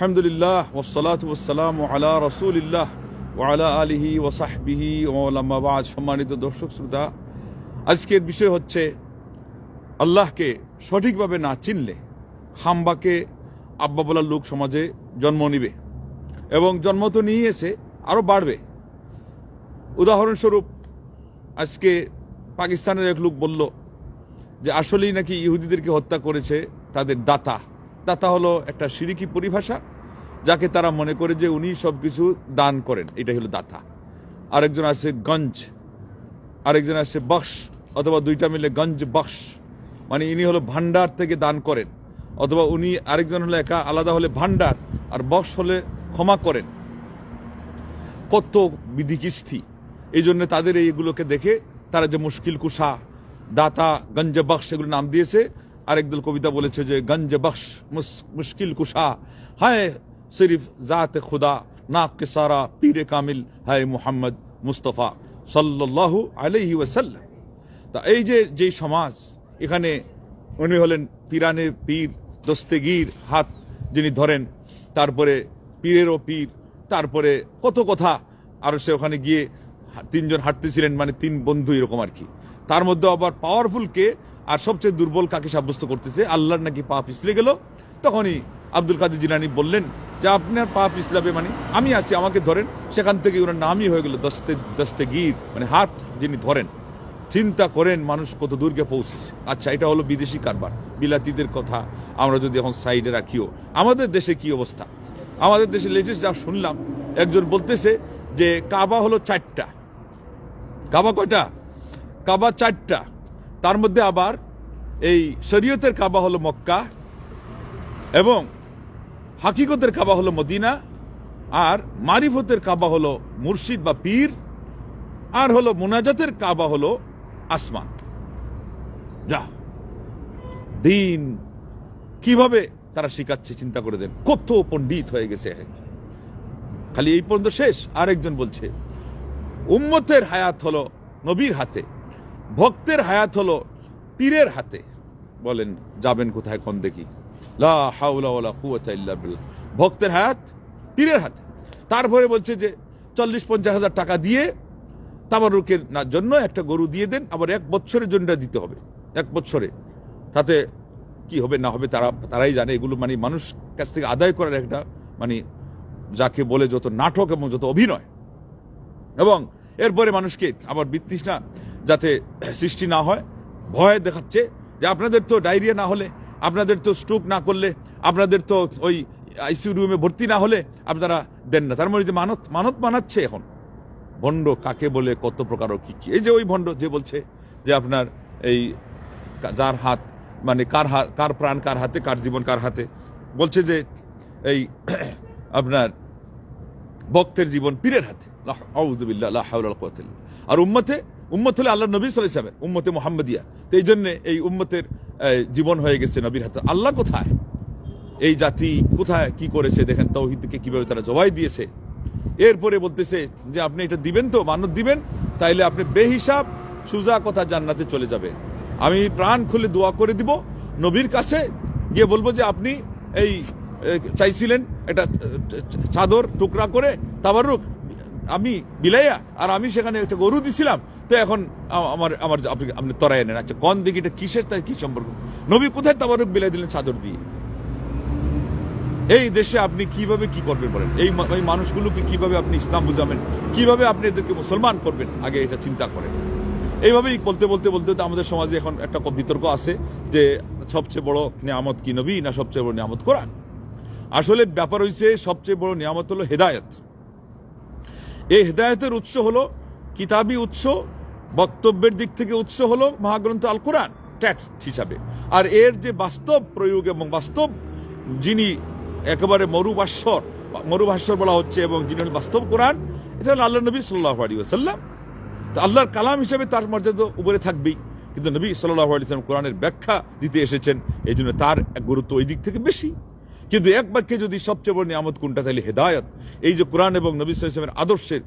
আলহামদুলিল্লাহ ওসলাত ওসালাম আলা রসুলিল্লাহ ওয়ালা আলিহি ওসাহবিহি ওলামাবাদ সম্মানিত দর্শক, শ্রোতা, আজকের বিষয় হচ্ছে আল্লাহকে সঠিকভাবে না চিনলে হাম্বাকে আব্বা বলার লোক সমাজে জন্ম নিবে এবং জন্ম তো নিয়ে এসে আরও বাড়বে। উদাহরণস্বরূপ, আজকে পাকিস্তানের এক লোক বলল যে, আসলেই নাকি ইহুদিদেরকে হত্যা করেছে তাদের দাতা। দাতা হলো একটা সিরিকি পরিভাষা, যাকে তারা মনে করে যে উনি সব কিছু দান করেন। এটাই হলো দাতা। আরেকজন আছে গঞ্জ, আরেকজন আছে বক্স, অথবা দুইটা মিলে গঞ্জ বক্স। মানে ইনি হলো ভান্ডার থেকে দান করেন। অথবা উনি আরেকজন হলো একা আলাদা হলে ভান্ডার আর বক্স হলে ক্ষমা করেন। কত বিধি কিস্তি এই জন্য তাদের এইগুলোকে দেখে তারা যে মুশকিল কুষা দাতা, গঞ্জ বক্স এগুলো নাম দিয়েছে আরেকদল কবিতা বলেছে যে, গঞ্জ মুস- মুশকিল কুশা, হায় সিরিফ জাত খুদা, নাক কে সারা পীরে কামিল, হায় মুহাম্মদ মুস্তফা সাল্লাল্লাহু আলাইহি ওয়াসাল্লাম। তা এই যে, যেই সমাজ, এখানে উনি হলেন পিরানে পীর, দস্তেগীর হাত যিনি ধরেন, তারপরে পীরেরও পীর, তারপরে কত কথা, আর সে ওখানে গিয়ে তিনজন হাঁটতেছিলেন মানে তিন বন্ধু এরকম আর কি। তার মধ্যে আবার পাওয়ারফুলকে আর সবচেয়ে দুর্বল কাকে সাব্যস্ত করতেছে? আল্লাহর নাকি পা পিছলে গেল? তখনই আব্দুল কাদের জিলানি বললেন, যে আপনার পা পিছলাবে মানে আমি আছি, আমাকে ধরেন। সেখান থেকে ওনার নামই হয়ে গেল দস্তে দস্তে, দস্তেগীর মানে হাত যিনি ধরেন। চিন্তা করেন মানুষ কত দূরকে পৌঁছেছে। আচ্ছা এটা হলো বিদেশি কারবার, বিলাতিদের কথা আমরা যদি এখন সাইডে রাখিও। আমাদের দেশে কি অবস্থা? আমাদের দেশে লেটেস্ট যা শুনলাম, একজন বলতেছে যে কাবা হলো চারটা। কাবা কয়টা? কাবা চারটা। তার মধ্যে আবার এই শরীয়তের কাবা হলো মক্কা এবং হাকিকতের কাবা হলো মদিনা, আর মারিফতের কাবা হলো মুর্শিদ বা পীর, আর হলো মুনাজাতের কাবা হলো আসমান। যা, দিন কীভাবে তারা শিখাচ্ছে চিন্তা করে দেন। কত পণ্ডিত হয়ে গেছে। খালি এই পর্যন্ত শেষ। আরেকজন বলছে, উম্মতের হায়াত হলো নবীর হাতে। ভক্তের হায়াত হলো পীরের হাতে। বলেন, যাবেন কোথায় কোন দেখি? লা ভক্তের হায়াত পীরের হাতে। তারপরে বলছে যে, চল্লিশ পঞ্চাশ হাজার টাকা দিয়ে তাবারুকের না জন্য একটা গরু দিয়ে দেন, আবার এক বছরের জন্য দিতে হবে। এক বছরে তাতে কি হবে, না হবে, তারা তারাই জানে। এগুলো মানে মানুষ কাছ থেকে আদায় করার একটা মানে যাকে বলে যত নাটক এবং যত অভিনয়। এবং এরপরে মানুষকে আবার বিতৃষ্ণা যাতে সৃষ্টি না হয়, ভয় দেখাচ্ছে যে আপনাদের তো ডায়রিয়া না হলে, আপনাদের তো স্ট্রোক না করলে, আপনাদের তো ওই আইসিইউ রুমে ভর্তি না হলে আপনারা দেন না। তার মানে যে মানত মানত মানাচ্ছে এখন। ভণ্ড কাকে বলে, কত প্রকার কি কি। এই যে ওই ভণ্ড যে বলছে যে আপনার এই যার হাত মানে কার হাত, কার প্রাণ কার হাতে, কার জীবন কার হাতে, বলছে যে এই আপনার ভক্তের জীবন পীরের হাতে। আর উম্মতে উম্মত হলে আল্লাহ নবী আলাইহি ওয়াসাল্লাম উম্মতে মুহাম্মাদিয়া। তো এই জন্য এই উম্মতের জীবন হয়ে গেছে নবীর হাতে। আল্লাহ কোথায়? এই জাতি কোথায়? কি করেছে? দেখেন তৌহিদকে কীভাবে তারা জবাই দিয়েছে। এরপরে বলতেছে যে, আপনি এটা দিবেন তো? মানত দিবেন? তাইলে আপনি বেহিসাব সুজা কথা জান্নাতে চলে যাবে আমি প্রাণ খুলে দোয়া করে দিব। নবীর কাছে গিয়ে বলব যে, আপনি এই চাইছিলেন এটা চাদর টুকরা করে তাবারুক আমি বিলাইয়া আর আমি সেখানে একটা গরু দিছিলাম, তো এখন আমার আমার আপনি আপনি তরাই নেন। আচ্ছা কন দিকে এটা কিসের তাই কি সম্পর্ক? নবী কোথায় তাবারুক বিলাই দিলেন চাদর দিয়ে? এই দেশে আপনি কীভাবে কি করবেন বলেন? এই এই মানুষগুলোকে কীভাবে আপনি ইসলাম বুঝাবেন? কীভাবে আপনি এদেরকে মুসলমান করবেন? আগে এটা চিন্তা করেন। এইভাবেই বলতে বলতে বলতে তো আমাদের সমাজে এখন একটা বিতর্ক আছে যে সবচেয়ে বড় নিয়ামত কি নবী না সবচেয়ে বড় নিয়ামত কোরআন? আসলে ব্যাপার হয়েছে সবচেয়ে বড় নিয়ামত হলো হেদায়েত। এই হেদায়েতের উৎস হলো কিতাবি উৎস, বক্তব্যের দিক থেকে উৎস হলো মহাগ্রন্থ আল কোরআন ট্যাক্স হিসাবে। আর এর যে বাস্তব প্রয়োগ এবং বাস্তব, যিনি একেবারে মরুভাস্বর মরুভাস্বর বলা হচ্ছে এবং যিনি হলেন বাস্তব কোরআন, এটা হলো আল্লাহ নবী সাল্লাহ আলী ওসাল্লাম তো আল্লাহর কালাম হিসাবে তার মর্যাদা উপরে থাকবেই। কিন্তু নবী সাল্লাহ আলী সাল্লাম কোরআনের ব্যাখ্যা দিতে এসেছেন এই জন্য তার গুরুত্ব ওই দিক থেকে বেশি। কিন্তু এক বাক্যে যদি সবচেয়ে বড় নিয়ামত কোনটা, তাহলে হেদায়ত। এই যে কোরআন এবং নবী সাল্লামের আদর্শের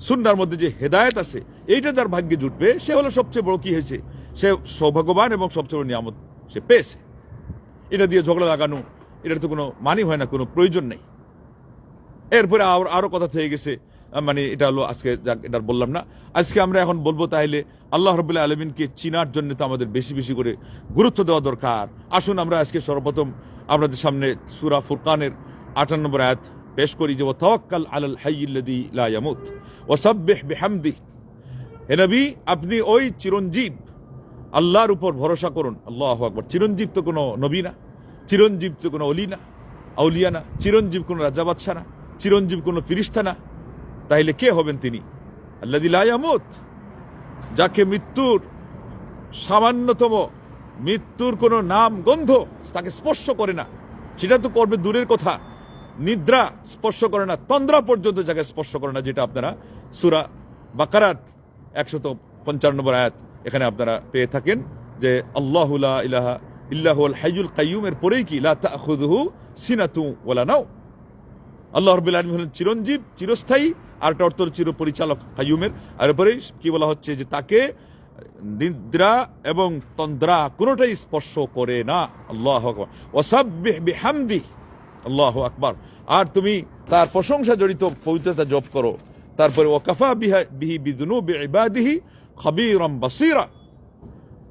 সুন্নার মধ্যে যে হেদায়ত আছে, এইটা যার ভাগ্যে জুটবে, সে হলো সবচেয়ে বড় কি হয়েছে? সে সৌভাগ্যবান এবং সবচেয়ে বড় নিয়ামত সে পেয়েছে। এটা দিয়ে ঝগড়া লাগানো, এটার তো কোনো মানি হয় না, কোনো প্রয়োজন নেই। এরপরে আর- আরও কথা থেকে গেছে মানে এটা হলো আজকে, যাক, এটা বললাম না। আজকে আমরা এখন বলব তাহলে আল্লাহ রবুল্লাহ আলমিনকে চিনার জন্য তো আমাদের বেশি বেশি করে গুরুত্ব দেওয়া দরকার। আসুন আমরা আজকে সর্বপ্রথম আপনাদের সামনে সুরা ফুরকানের আটান্ন নম্বর আয়াত পেশ করি যে ও তওয়াক্কাল আলাল হাইয়িল্লাযী লা ইয়ামুত ওয়া সাব্বিহ বিহামদিহি হে নবী, আপনি ওই চিরঞ্জীব, আল্লাহর উপর ভরসা করুন। আল্লাহ আকবর। চিরঞ্জীব তো কোনো নবী না, চিরঞ্জীব তো কোনো অলি না, আউলিয়া না, চিরঞ্জীব কোনো রাজা বাদশা না, চিরঞ্জীব কোনো ফিরিস্তা না। তাইলে কে হবেন তিনি? আল্লাহ লায়ামত যাকে মৃত্যুর সামান্যতম মৃত্যুর কোনো নাম, গন্ধ তাকে স্পর্শ করে না। সেটা তো করবে দূরের কথা। নিদ্রা স্পর্শ করে না, তন্দ্রা পর্যন্ত যাকে স্পর্শ করে না, যেটা আপনারা সুরা বাকারাত একশত পঞ্চান্ন নম্বর আয়াত এখানে আপনারা পেয়ে থাকেন যে, আল্লাহ ইলাহা ইল্লাহুল হাইয়ুল কাইয়ুমের পরেই কি? সিনাতু ওয়ালা নাও আল্লাহ রবিল হলেন চিরঞ্জীব, চিরস্থায়ী, আর একটা অর্থ চির পরিচালক আর এরপরে কি বলা হচ্ছে যে, তাকে নিদ্রা এবং তন্দ্রা কোনোটাই স্পর্শ করে না। আল্লাহ আকবর। ওসাব্বিহ বিহামদি। আল্লাহ আকবর। আর তুমি তার প্রশংসা জড়িত পবিত্রতা জপ করো। তারপরে ওয়াকাফা বিহা বিহি বিদুনু বিবাদিহি খবীরম বাসীরা।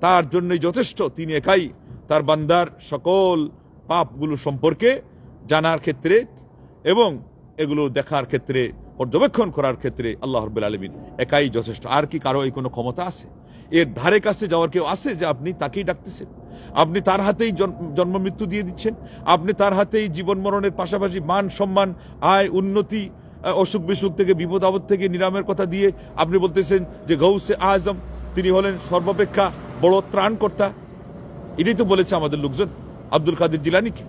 তার জন্যই যথেষ্ট, তিনি একাই তার বান্দার সকল পাপগুলো সম্পর্কে জানার ক্ষেত্রে এবং এগুলো দেখার ক্ষেত্রে, পর্যবেক্ষণ করার ক্ষেত্রে আল্লাহ রব্বুল আলমিন একাই যথেষ্ট। আর কি কারও এই কোনো ক্ষমতা আছে? এর ধারে কাছে যাওয়ার কেউ আছে যে আপনি তাকেই ডাকতেছেন? আপনি তার হাতেই জন- জন্ম মৃত্যু দিয়ে দিচ্ছেন। আপনি তার হাতেই জীবন মরণের পাশাপাশি মান সম্মান, আয়, উন্নতি অসুখ বিসুখ থেকে বিপদ আপদ থেকে নিরামের কথা দিয়ে আপনি বলতেছেন যে গৌসে আজম, তিনি হলেন সর্বাপেক্ষা বড় ত্রাণকর্তা। এটাই তো বলেছে আমাদের লোকজন। আব্দুল কাদের জিলানিকে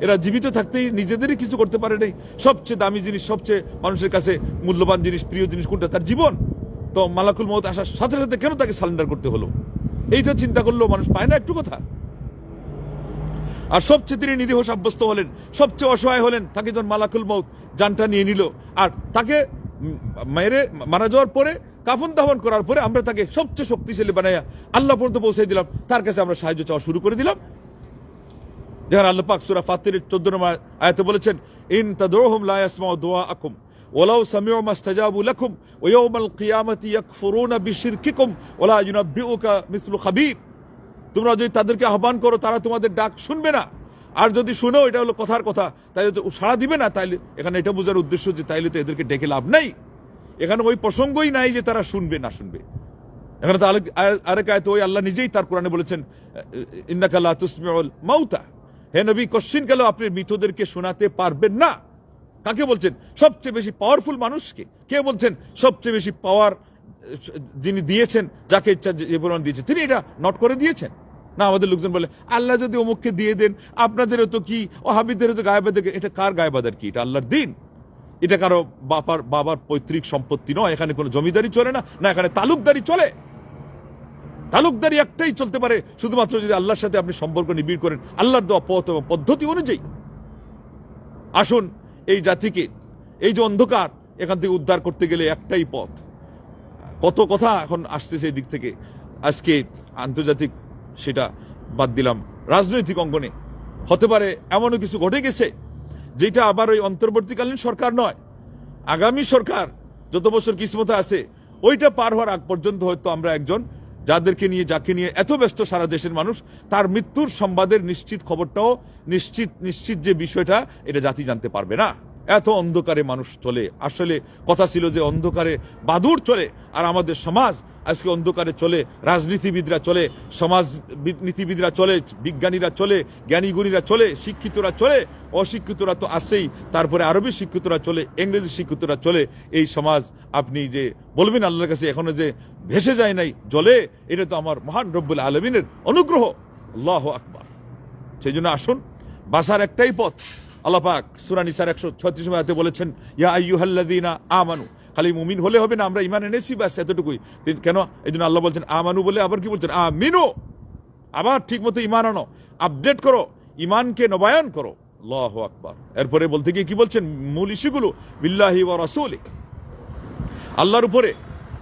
এরা জীবিত থাকতেই নিজেদেরই কিছু করতে পারে নাই। সবচেয়ে দামি জিনিস, সবচেয়ে মানুষের কাছে মূল্যবান জিনিস, প্রিয় জিনিস কোনটা? তার জীবন। তো মালাকুল মত আসার সাথে সাথে কেন তাকে সারেন্ডার করতে হলো? এইটা চিন্তা করলেও মানুষ পায় না একটু কথা। আর সবচেয়ে তিনি নিরীহ সাব্যস্ত হলেন, সবচেয়ে অসহায় হলেন তাকে যখন মালাকুল মৌত জানটা নিয়ে নিল। আর তাকে মেরে, মারা যাওয়ার পরে, কাফন দাফন করার পরে আমরা তাকে সবচেয়ে শক্তিশালী বানাইয়া আল্লাহ পর্যন্ত পৌঁছে দিলাম। তার কাছে আমরা সাহায্য চাওয়া শুরু করে দিলাম। যেখানে আল্লাহ পাক সূরা ফাতিরের 14 নম্বর আয়াতে বলেছেন, ইন তাদউহুম লা ইয়াসমাউ দুআআকুম। ওয়ালাউ সামিউ মাস্তাজাবু লাকুম, ওয়া ইয়াউমাল কিয়ামাতি ইয়াকফুরুনা বিশিরকিকুম, ওয়ালা ইউনাব্বিউকা মিসলু খাবীর। তোমরা যদি তাদেরকে আহ্বান করো, তারা তোমাদের ডাক শুনবে না। আর যদি শুনো, এটা হলো কথার কথা, তাই সাড়া দিবে না, তাইলে এখানে এটা বোঝার উদ্দেশ্য যে তাইলে তো এদেরকে ডেকে লাভ নাই। এখানে ওই প্রসঙ্গই নাই যে তারা শুনবে, না শুনবে। এখানে তো আরেক- আয়- আরেক আয়তে ওই আল্লাহ নিজেই তার কোরআনে বলেছেন ইন্নাকাল্লা তুসমিউল মাউতা। হে নবী, কশ্চিন কালো আপনি মৃতদেরকে শোনাতে পারবেন না? কাকে বলছেন? সবচেয়ে বেশি পাওয়ারফুল মানুষকে। কে বলছেন? সবচেয়ে বেশি পাওয়ার যিনি দিয়েছেন, যাকে ইচ্ছা যে পরিমাণ দিয়েছেন। তিনি এটা নট করে দিয়েছেন। না, আমাদের লোকজন বলে, আল্লাহ যদি অমুককে দিয়ে দেন, আপনাদেরও তো কি ও হাবিদেরও তো গায়েবাদের এটা কার গায়ে গায়েবাদের কি? এটা আল্লাহর দিন। এটা কারও বাবার বাবার পৈতৃক সম্পত্তি নয়। এখানে কোনো জমিদারি চলে না না, এখানে তালুকদারি চলে। তালুকদারি একটাই চলতে পারে, শুধুমাত্র যদি আল্লাহর সাথে আপনি সম্পর্ক নিবিড় করেন। আল্লাহর দেওয়া পথ এবং পদ্ধতি অনুযায়ী। আসুন এই জাতিকে, এই যে অন্ধকার, এখান থেকে উদ্ধার করতে গেলে একটাই পথ। কত কথা এখন আসতেছে এই দিক থেকে। আজকে আন্তর্জাতিক সেটা বাদ দিলাম। রাজনৈতিক অঙ্গনে হতে পারে এমনও কিছু ঘটে গেছে, যেটা আবার ওই অন্তর্বর্তীকালীন সরকার নয়। আগামী সরকার, যত বছর কিসমতে আছে, ওইটা পার হওয়ার আগ পর্যন্ত হয়তো আমরা একজন যাদেরকে নিয়ে, যাকে নিয়ে এত ব্যস্ত সারা দেশের মানুষ, তার মৃত্যুর সংবাদের নিশ্চিত খবরটাও নিশ্চিত নিশ্চিত যে বিষয়টা, এটা জাতি জানতে পারবে না। এত অন্ধকারে মানুষ চলে। আসলে কথা ছিল যে অন্ধকারে বাদুর চলে, আর আমাদের সমাজ আজকে অন্ধকারে চলে, রাজনীতিবিদরা চলে, সমাজ নীতিবিদরা চলে, বিজ্ঞানীরা চলে, জ্ঞানীগুণীরা চলে, শিক্ষিতরা চলে, অশিক্ষিতরা তো আছেই, তারপরে আরবি শিক্ষিতরা চলে, ইংরেজি শিক্ষিতরা চলে। এই সমাজ আপনি যে বলবেন আল্লাহর কাছে এখনও যে ভেসে যায় নাই জলে এটা তো আমার মহান রব্বুল আলমিনের অনুগ্রহ। আল্লাহ আকবার। সেই জন্য আসুন বাসার একটাই পথ। আল্লাহ পাক সূরা নিসার 136 আয়াতে বলেছেন, ইয়া আইয়ুহাল্লাযীনা আমানু খালি মুমিন হলে হবে না, আমরা ইমান এনেছি, ব্যাস, এতটুকুই। কেন? এইজন্য আল্লাহ বলছেন, আমানু বলে আবার কি বলছেন? আমিনু! আবার ঠিক মতো ইমান আনো। আপডেট করো। ইমানকে নবায়ন করো। আল্লাহু আকবার। এরপরে বলতে গিয়ে কি বলছেন? মূল ইস্যুগুলো, বিল্লাহি ওয়া রাসূলি আল্লাহর উপরে,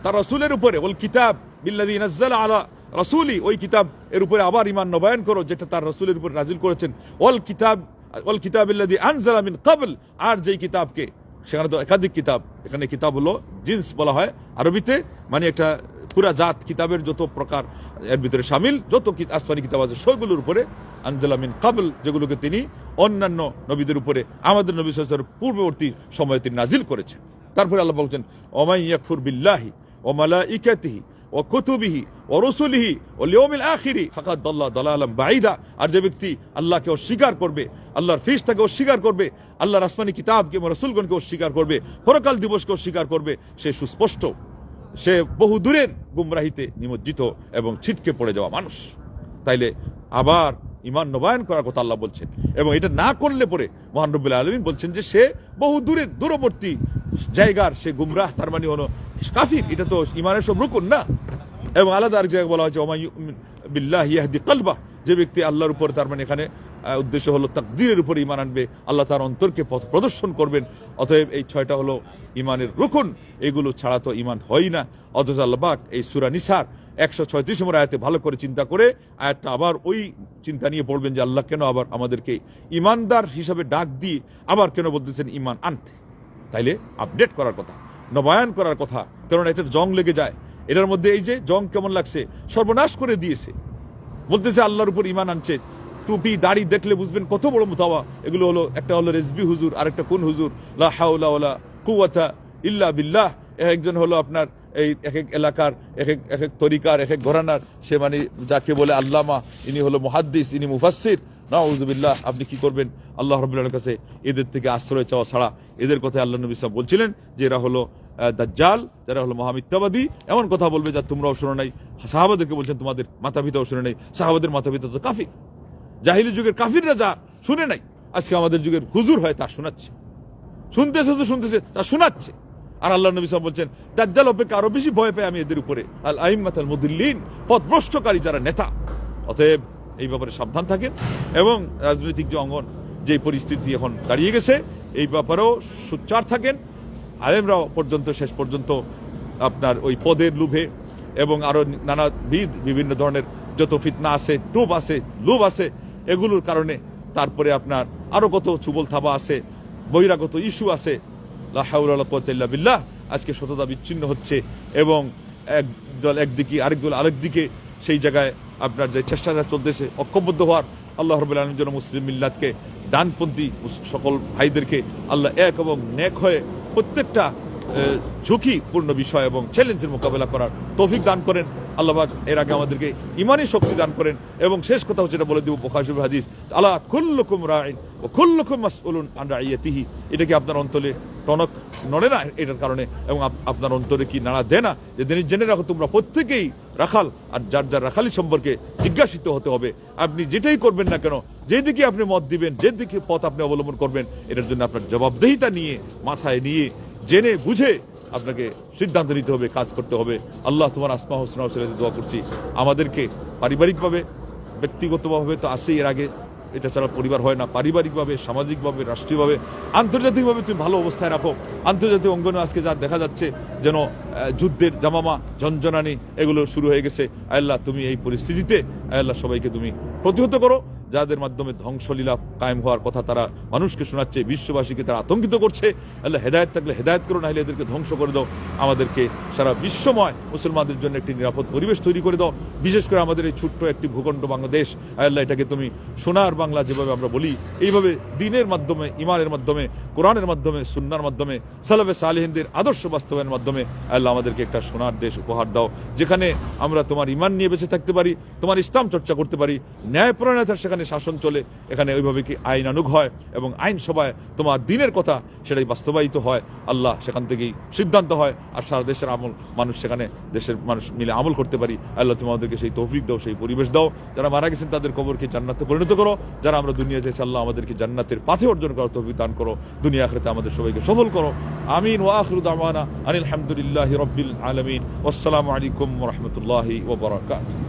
তার রসুলের উপরে ওল কিতাব বিল্লাদি নাজ্জালা আলা রসুলি, ওই কিতাব এর উপরে আবার ইমান নবায়ন করো, যেটা তার রসুলের উপরে নাজিল করেছেন। ওল কিতাব, ওয়াল কিতাবিল্লাযী আনজালা মিন ক্বাবল, আর যেই কিতাবকে সেখানে তো একাধিক কিতাব। এখানে কিতাব হলো জিন্স বলা হয়। আরবিতে মানে একটা পুরা জাত কিতাবের যত প্রকার এর ভিতরে সামিল, যত আসমানি কিতাব আছে, সবগুলোর উপরে আনজালামিন কাবল, যেগুলোকে তিনি অন্যান্য নবীদের উপরে, আমাদের নবী সাল পূর্ববর্তী সময়ে তিনি নাজিল করেছেন। তারপরে আল্লাহ বলছেন ওমাই ইয়াকফুর বিল্লাহি ও মালাইকাতিহি কুতুবিহি ও রসুলিহি ও লিওমিল আখিরি। ফাকাদ দাল্লা দালালাম বাইদা আর যে ব্যক্তি আল্লাহকে অস্বীকার করবে, আল্লাহর ফিশটাকে অস্বীকার করবে, আল্লাহর আসমানি কিতাবকে এবং রসুলগণকে অস্বীকার করবে, পরকাল দিবসকে অস্বীকার করবে, সে সুস্পষ্ট। সে বহু দূরের গুমরাহিতে নিমজ্জিত এবং ছিটকে পড়ে যাওয়া মানুষ। তাইলে আবার ইমান নবায়ন করার কথা আল্লাহ বলছেন। এবং এটা না করলে পরে মহান রব্বুল আলমিন বলছেন যে সে বহু দূরের দূরবর্তী জায়গার সে গুমরাহ, তার মানে হলো কাফির। এটা তো ইমানের সব রুকুন না? এবং আলাদা আরেক জায়গায় বলা হয়েছে ওমাই বিল্লাহ ইয়াহদি কালবা যে ব্যক্তি আল্লাহর উপর, তার মানে এখানে উদ্দেশ্য হলো তাকদীরের উপর ইমান আনবে, আল্লাহ তার অন্তরকে পথ প্রদর্শন করবেন। অতএব এই ছয়টা হলো ইমানের রুকুন। এগুলো ছাড়া তো ইমান হয় না। অথচ আল্লাহবাক এই সুরা নিসার একশো ছয়ত্রিশ নম্বর আয়াতে ভালো করে চিন্তা করে আয়াতটা আবার ওই চিন্তা নিয়ে পড়বেন যে আল্লাহ কেন আবার আমাদেরকে ইমানদার হিসাবে ডাক দিয়ে আবার কেন বলতেছেন ইমান আনতে? তাইলে আপডেট করার কথা, নবায়ন করার কথা কারণ এটার জং লেগে যায়। এটার মধ্যে এই যে জং কেমন লাগছে, সর্বনাশ করে দিয়েছে। বলতেছে আল্লাহর উপর ইমান আনছে। টুপি, দাড়ি দেখলে বুঝবেন কত বড় মুতাওয়া। এগুলো হলো, একটা হলো রেজবি হুজুর আর একটা কোন হুজুর? লা হাওলা ওয়ালা কুওয়াতা ইল্লা বিল্লাহ। একজন হলো আপনার এই এক এক এলাকার, এক এক এক এক তরিকার, এক এক ঘরানার। সে মানে যাকে বলে আল্লামা, ইনি হলো মুহাদ্দিস, ইনি মুফাসসির। নাউজুবিল্লাহ, আপনি কি করবেন? আল্লাহ রবুল্লাহর কাছে এদের থেকে আশ্রয় চাওয়া ছাড়া এদের কথায় আল্লাহ নবী সাহেব বলছিলেন যে এরা হলো দাজ্জাল, যারা হলো মহামিথ্যাবাদী। এমন কথা বলবে যা তোমরাও শোনো নাই। সাহাবাদেরকে বলছেন, তোমাদের মাথা পিতাও শুনে নাই। সাহাবাদের মাথা পিতা তো কাফি জাহিলি যুগের কাফিররা যা শুনে নাই, আজকে আমাদের যুগের হুজুর হয় তা শোনাচ্ছে। শুনতেছে তো শুনতেছে, তা শোনাচ্ছে। আর আল্লাহ নবী সাহেব বলছেন, দাজ্জাল অপেক্ষা আরও বেশি ভয় পায় আমি এদের উপরে। আল আইম্মাত আল মুদিল্লিন, পথভ্রষ্টকারী যারা নেতা। অতএব এই ব্যাপারে সাবধান থাকেন। এবং রাজনৈতিক যে অঙ্গন যে পরিস্থিতি এখন দাঁড়িয়ে গেছে, এই ব্যাপারেও সোচ্চার থাকেন। আলেমরাও পর্যন্ত, শেষ পর্যন্ত আপনার ওই পদের লোভে এবং আরও নানাবিধ বিভিন্ন ধরনের যত ফিতনা আছে, টুপ আছে, লোভ আছে, এগুলোর কারণে তারপরে আপনার আরও কত চুবল থাবা আছে, বহিরাগত ইস্যু আছে। লা হাওলা ওয়ালা কুওয়াতা ইল্লা বিল্লাহ। আজকে সততা বিচ্ছিন্ন হচ্ছে এবং এক দল একদিকে, আরেক দল আরেক দিকে সেই জায়গায় আপনার যে চেষ্টাটা চলতেছে, ঐক্যবদ্ধ হওয়ার আল্লাহ রবুল আলমের জন্য মুসলিম মিল্লাতকে ডানপন্থী সকল ভাইদেরকে আল্লাহ এক এবং নেক হয়ে প্রত্যেকটা ঝুঁকিপূর্ণ বিষয় এবং চ্যালেঞ্জের মোকাবেলা করার তৌফিক দান করেন। আল্লাহবাক এর আগে আমাদেরকে ইমানই শক্তি দান করেন এবং শেষ কথা হচ্ছে বলে দিব বোখাশুব হাদিস আল্লাহ খুল্লুকুম রায় ও খুল্লুকুম মাসউলুন আন রাইয়াতিহি। এটা কি আপনার অন্তরে টনক নড়ে না এটার কারণে, এবং আপনার অন্তরে কি নাড়া দেয় না? যে জেনে- রাখো, তোমরা প্রত্যেকেই রাখাল, আর যার যার রাখালি সম্পর্কে জিজ্ঞাসিত হতে হবে। আপনি যেটাই করবেন না কেন, যেদিকে আপনি মত দিবেন, যেদিকে পথ আপনি অবলম্বন করবেন, এটার জন্য আপনার জবাবদেহিতা নিয়ে, মাথায় নিয়ে জেনে বুঝে আপনাকে সিদ্ধান্ত নিতে হবে, কাজ করতে হবে। আল্লাহ তোমার আসমা হোসেন দোয়া করছি। আমাদেরকে পারিবারিকভাবে, ব্যক্তিগতভাবে তো আসেই এর আগে। এটা ছাড়া পরিবার হয় না। পারিবারিকভাবে, সামাজিকভাবে, রাষ্ট্রীয়ভাবে, আন্তর্জাতিকভাবে তুমি ভালো অবস্থায় রাখো। আন্তর্জাতিক অঙ্গনে আজকে যা দেখা যাচ্ছে, যেন যুদ্ধের জামামা ঝনঝনানি এগুলো শুরু হয়ে গেছে। আল্লাহ, তুমি এই পরিস্থিতিতে আল্লাহ সবাইকে তুমি প্রতিহত করো। যাদের মাধ্যমে ধ্বংসলীলা কায়েম হওয়ার কথা তারা মানুষকে শোনাচ্ছে, বিশ্ববাসীকে তারা আতঙ্কিত করছে। আল্লাহ হেদায়ত থাকলে হেদায়ত করো না হলে এদেরকে ধ্বংস করে দাও। আমাদেরকে সারা বিশ্বময় মুসলমানদের জন্য একটি নিরাপদ পরিবেশ তৈরি করে দাও। বিশেষ করে আমাদের এই ছোট্ট একটি ভূখণ্ড বাংলাদেশ। আল্লাহ এটাকে তুমি সোনার বাংলা যেভাবে আমরা বলি, এইভাবে দিনের মাধ্যমে ইমানের মাধ্যমে, কোরআনের মাধ্যমে, সুন্নার মাধ্যমে, সালাফে সালেহিনদের আদর্শ বাস্তবায়নের মাধ্যমে আল্লাহ আমাদেরকে একটা সোনার দেশ উপহার দাও। যেখানে আমরা তোমার ইমান নিয়ে বেঁচে থাকতে পারি, তোমার ইসলাম চর্চা করতে পারি, ন্যায়পরায়ণতার সেখানে শাসন চলে, এখানে ওইভাবে কি আইন আনুগ হয়? এবং আইন সভায় তোমার দিনের কথা সেটাই বাস্তবায়িত হয়। আল্লাহ সেখান থেকেই সিদ্ধান্ত হয় আর সারা দেশের আমল মানুষ সেখানে দেশের মানুষ মিলে আমল করতে পারি। আল্লাহ তুমি আমাদেরকে সেই তৌফিক দাও, সেই পরিবেশ দাও। যারা মারা গেছেন তাদের কবরকে জান্নাতে পরিণত করো। যারা আমরা দুনিয়াতে এসে আল্লাহ আমাদেরকে জান্নাতের পাথে অর্জন করার তৌফিক দান করো। দুনিয়া আখরাতে আমাদের সবাইকে সফল করো। আমিন ওয়া আখিরু দাওয়ানা আনিল হামদুলিল্লাহি রাব্বিল আলামিন। ওয়াসসালামু আলাইকুম রাহমাতুল্লাহি ওয়া বারাকাতুহু।